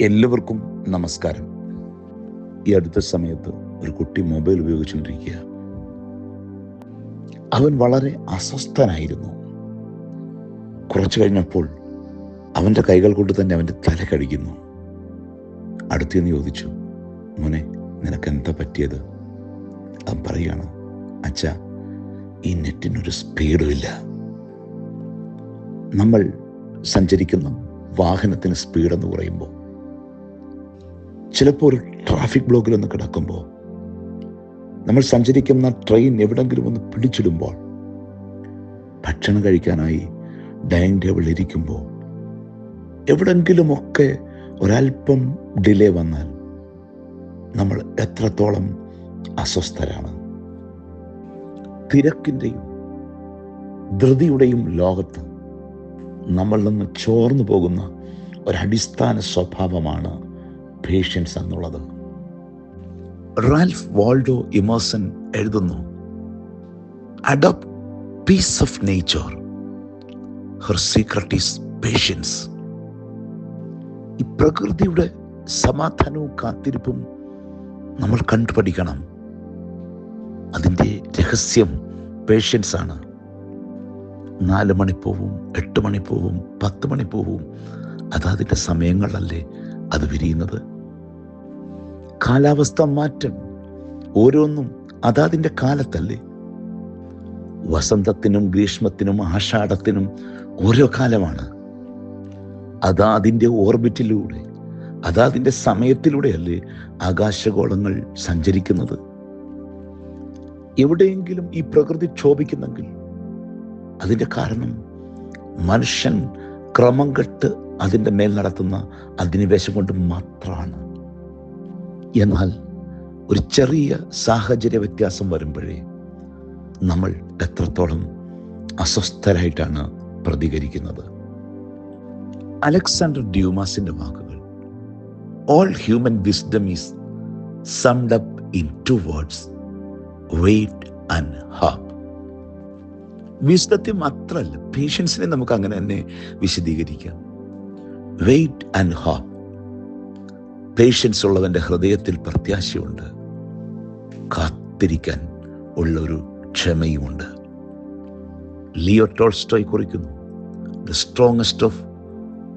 എല്ലാവർക്കും നമസ്കാരം. ഈ അടുത്ത സമയത്ത് ഒരു കുട്ടി മൊബൈൽ ഉപയോഗിച്ചുകൊണ്ടിരിക്കുക. അവൻ വളരെ അസ്വസ്ഥനായിരുന്നു. കുറച്ചു കഴിഞ്ഞപ്പോൾ അവന്റെ കൈകൾ കൊണ്ട് തന്നെ അവന്റെ തല കടിക്കുന്നു. നിന്ന് ചോദിച്ചു മോനെ നിനക്ക് എന്താ പറ്റിയത്? അവൻ പറയാണ് അച്ഛ ഈ നെറ്റിനൊരു സ്പീഡും ഇല്ല. നമ്മൾ സഞ്ചരിക്കുന്ന വാഹനത്തിന് സ്പീഡെന്ന് പറയുമ്പോൾ ചിലപ്പോൾ ഒരു ട്രാഫിക് ബ്ലോക്കിൽ ഒന്ന് കിടക്കുമ്പോൾ നമ്മൾ സഞ്ചരിക്കുന്ന ട്രെയിൻ എവിടെങ്കിലും ഒന്ന് പിടിച്ചിടുമ്പോൾ ഭക്ഷണം കഴിക്കാനായി ഡൈനിങ് ടേബിളിൽ ഇരിക്കുമ്പോൾ എവിടെങ്കിലുമൊക്കെ ഒരല്പം ഡിലേ വന്നാൽ നമ്മൾ എത്രത്തോളം അസ്വസ്ഥരാണ്. തിരക്കിന്റെയും ധൃതിയുടെയും ലോകത്ത് നമ്മളിൽ നിന്ന് ചോർന്നു പോകുന്ന ഒരടിസ്ഥാന സ്വഭാവമാണ് പേഷ്യൻസ് എന്നുള്ളത്. റാൽഫ് വാൾഡോ ഇമോസൺ എഴുതുന്നു adopt peace of nature her secret is patience ഈ പ്രകൃതിയുടെ സമാധാനവും കാത്തിരിപ്പും നമ്മൾ കണ്ടുപഠിക്കണം. അതിന്റെ രഹസ്യം പേഷ്യൻസ് ആണ്. നാല് മണി പോവും എട്ട് മണി പോവും പത്ത് മണി പോവും അതതിന്റെ സമയങ്ങളല്ലേ അത് വിരിയുന്നത്? കാലാവസ്ഥ മാറ്റം ഓരോന്നും അതാതിന്റെ കാലത്തല്ലേ? വസന്തത്തിനും ഗ്രീഷ്മത്തിനും ആഷാഢത്തിനും ഓരോ കാലമാണ്. അതാതിന്റെ ഓർബിറ്റിലൂടെ അതാതിന്റെ സമയത്തിലൂടെയല്ലേ ആകാശഗോളങ്ങൾ സഞ്ചരിക്കുന്നത്. എവിടെയെങ്കിലും ഈ പ്രകൃതി ക്ഷോഭിക്കുന്നെങ്കിൽ അതിന്റെ കാരണം മനുഷ്യൻ ക്രമം കെട്ട് അതിന്റെ മേൽ നടത്തുന്ന അധിനിവേശം കൊണ്ട് മാത്രമാണ് എന്നാൽ ഒരു ചെറിയ സാഹചര്യ വ്യത്യാസം വരുമ്പോഴേ നമ്മൾ എത്രത്തോളം അസ്വസ്ഥരായിട്ടാണ് പ്രതികരിക്കുന്നത്. അലക്സാണ്ടർ ഡ്യൂമാസിന്റെ വാക്കുകൾ all human wisdom is summed up in two words wait and hope വിസ്ഡത്തെ മാത്രമല്ല പേഷ്യൻസിനെ നമുക്ക് അങ്ങനെ തന്നെ വിശദീകരിക്കാം. വെയിറ്റ് ആൻഡ് ഹാപ്പ് പേഷ്യൻസ് ഉള്ളവന്റെ ഹൃദയത്തിൽ പ്രത്യാശയുണ്ട്. കാത്തിരിക്കാൻ ഉള്ളൊരു ക്ഷമയുമുണ്ട്. ലിയോ ടോൾസ്റ്റോയ് കുറിക്കുന്നു. The strongest of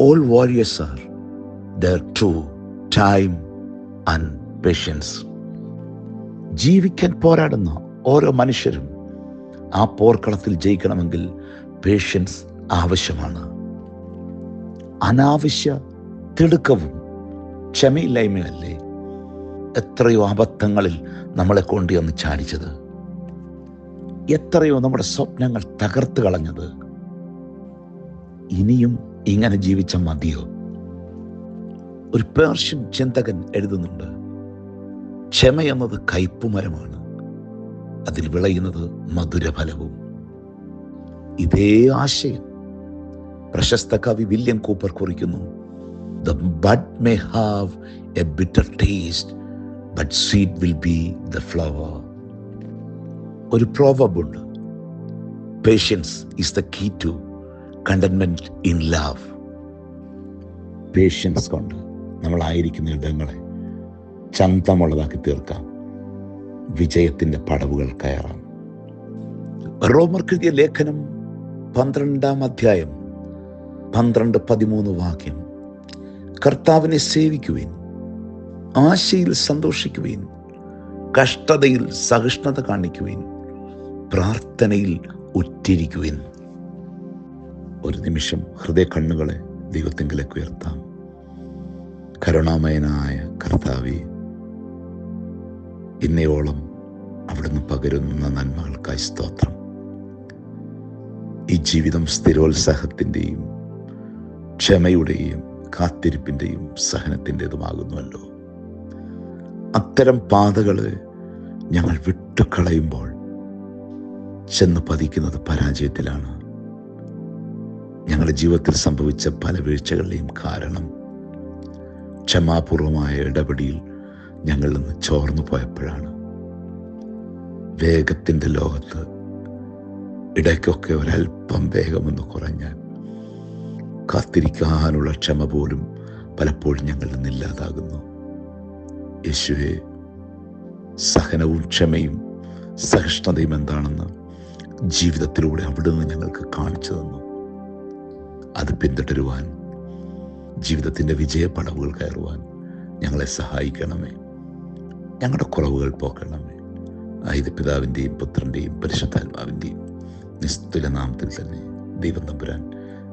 all warriors are these two time and patience ജീവിക്കാൻ പോരാടുന്ന ഓരോ മനുഷ്യരും ആ പോർക്കളത്തിൽ ജയിക്കണമെങ്കിൽ പേഷ്യൻസ് ആവശ്യമാണ്. അനാവശ്യ തിടുക്കവും ക്ഷമയില്ലായ്മയല്ലേ? എത്രയോ അബദ്ധങ്ങളിൽ നമ്മളെ കൊണ്ടുവന്ന് ചാടിച്ചത്. എത്രയോ നമ്മുടെ സ്വപ്നങ്ങൾ തകർത്ത് കളഞ്ഞത്. ഇനിയും ഇങ്ങനെ ജീവിച്ച മതിയോ? ഒരു പേർഷ്യൻ ചിന്തകൻ എഴുതുന്നുണ്ട് ക്ഷമ എന്നത് കയ്പുമരമാണ് അതിൽ വിളയുന്നത് മധുരഫലവും. ഇതേ ആശയം പ്രശസ്ത കവി വില്യം കൂപ്പർ കുറിക്കുന്നു. The bud may have a bitter taste, but sweet will be the flower. ഒരു പ്രോവബുണ്ട് patience is the key to contentment in love patience കൊണ്ട് നമ്മളായിരിക്കുന്ന ഇടങ്ങളെ ചന്തമുള്ളതാക്കി തീർക്കാം. വിജയത്തിന്റെ പടവുകൾ കയറാം. റോമർക്കെഴുതിയ ലേഖനം പന്ത്രണ്ടാം അധ്യായം പന്ത്രണ്ട് പതിമൂന്ന് വാക്യം. കർത്താവിനെ സേവിക്കുവേൻ ആശയിൽ സന്തോഷിക്കുവേൻ കഷ്ടതയിൽ സഹിഷ്ണുത കാണിക്കുവേൻ പ്രാർത്ഥനയിൽ ഉറ്റിരിക്കുവേൻ. ഒരു നിമിഷം ഹൃദയ കണ്ണുകളെ ദൈവത്തെങ്കിലേക്ക് ഉയർത്താം. കരുണാമയനായ കർത്താവെ ഇന്നയോളം അവിടുന്ന് പകരുന്ന നന്മകൾക്കായി സ്തോത്രം. ഈ ജീവിതം സ്ഥിരോത്സാഹത്തിന്റെയും ക്ഷമയുടെയും കാത്തിരിപ്പിന്റെയും സഹനത്തിന്റെതുമാകുന്നുവല്ലോ അത്തരം പാതകൾ ഞങ്ങൾ വിട്ടുകളയുമ്പോൾ ചെന്ന് പതിക്കുന്നത് പരാജയത്തിലാണ്. ഞങ്ങളുടെ ജീവിതത്തിൽ സംഭവിച്ച പല വീഴ്ചകളുടെയും കാരണം ക്ഷമാപൂർവമായ ഇടപെടിയിൽ ഞങ്ങൾ നിന്ന് ചോർന്നു പോയപ്പോഴാണ്. വേഗത്തിന്റെ ലോകത്ത് ഇടയ്ക്കൊക്കെ ഒരല്പം വേഗമൊന്ന് കുറഞ്ഞാൽ കാത്തിരിക്കാനുള്ള ക്ഷമ പോലും പലപ്പോഴും ഞങ്ങളിൽ നിന്ന് ഇല്ലാതാകുന്നു. യേശുവെ സഹനവും ക്ഷമയും സഹിഷ്ണുതയും എന്താണെന്ന് ജീവിതത്തിലൂടെ അവിടുന്ന് ഞങ്ങൾക്ക് കാണിച്ചു തന്നു. അത് പിന്തുടരുവാൻ ജീവിതത്തിന്റെ വിജയപ്പടവുകൾ കയറുവാൻ ഞങ്ങളെ സഹായിക്കണമേ. ഞങ്ങളുടെ കുറവുകൾ പോക്കണമേ. ആയത് പിതാവിന്റെയും പുത്രന്റെയും പരിശുദ്ധാത്മാവിന്റെയും നിസ്തുല നാമത്തിൽ തന്നെ ദൈവം തമ്പുരാൻ